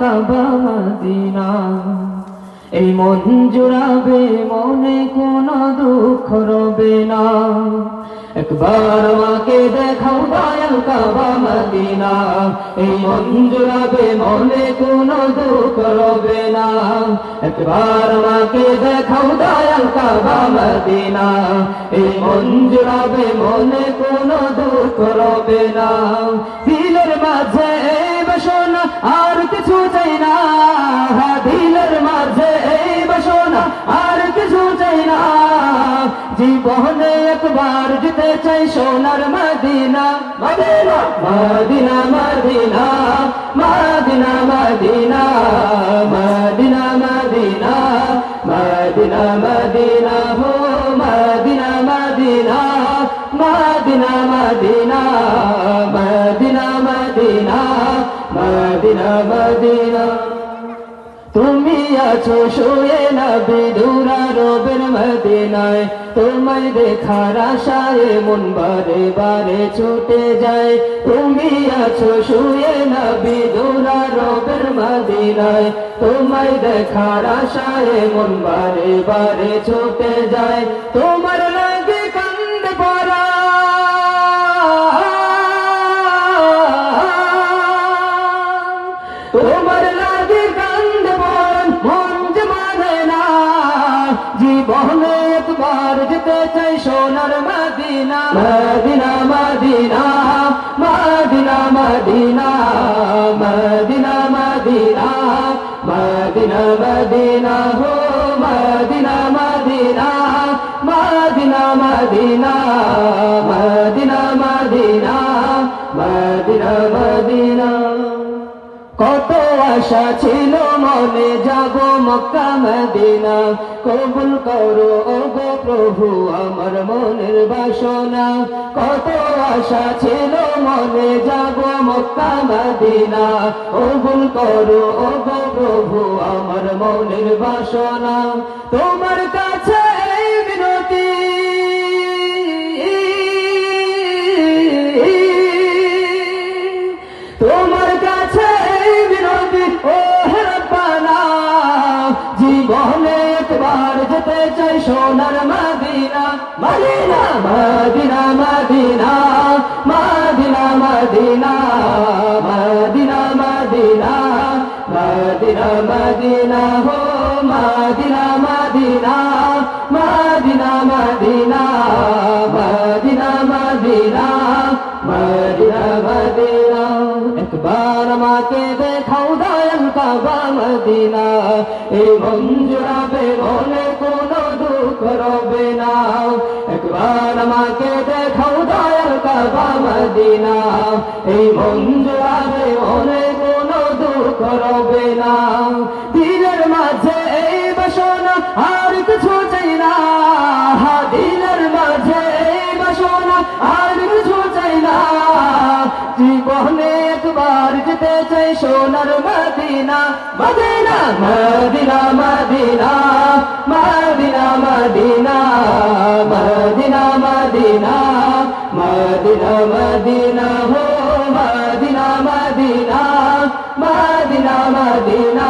কাবা এই মন জুড়াবে মনে কোনো দুঃখ রবে না একবার মাকে দেখাও দয়াল কাবা মদিনা। এই মন জুড়াবে মনে কোনো দুঃখ রবে না একবার মাকে দেখাও দয়াল কাবা মদিনা। এই মন জুড়াবে মনে কোনো দুঃখ রবে না দিলের মাঝে বাসনা আর কিছু চাই না জীবনে একবার যেতে চাই সোনার Medina Medina Medina Medina Medina Medina Medina Medina Medina Medina হো Medina Medina Medina Medina Medina Medina Medina Medina আছো, শুয়ে না বিদুরা রবের মদিনায়। তোমায় দেখার আশায় মন বারে বারে ছুটে যায়। তুমি আছো, শুয়ে না বিদুরা রবের মদিনায়। তোমায় দেখার আশায় মন বারে বারে ছুটে যায়। তোমার জীবনে একবার যেতে চাই সোনার Medina Medina Medina Medina Medina Medina Medina Medina Medina হো Medina Medina Medina Medina Medina Medina Medina Medina কত আশা ছিল মনে যাব মক্কা মদিনা, কবুল করো ও গো প্রভু আমার মনের বাসনা। কত আশা ছিল মনে যাব মক্কা মদিনা, কবুল করো ও গো প্রভু আমার মনের বাসনা। তোমার কাছে চাই সোনার Medina Medina Medina Medina Medina Medina Medina Medina Medina Medina হো Medina Medina Medina Medina Medina Medina Medina Medina একবার দেখাও কাবা মদিনা এই মঞ্জুরাবে মনে কোনো দুঃখ রবে না একবার আমাকে দেখাও দয়াল কাবা মদিনা। এই মঞ্জুরাবে মনে কোনো দুঃখ রবে না। দিলের মাঝে এই বাসনা আর কিছু চাই না। দিলের সোনার Medina Medina Medina Medina Medina Medina Medina Medina Medina Medina হো মদিনা মদিনা মদিনা মদিনা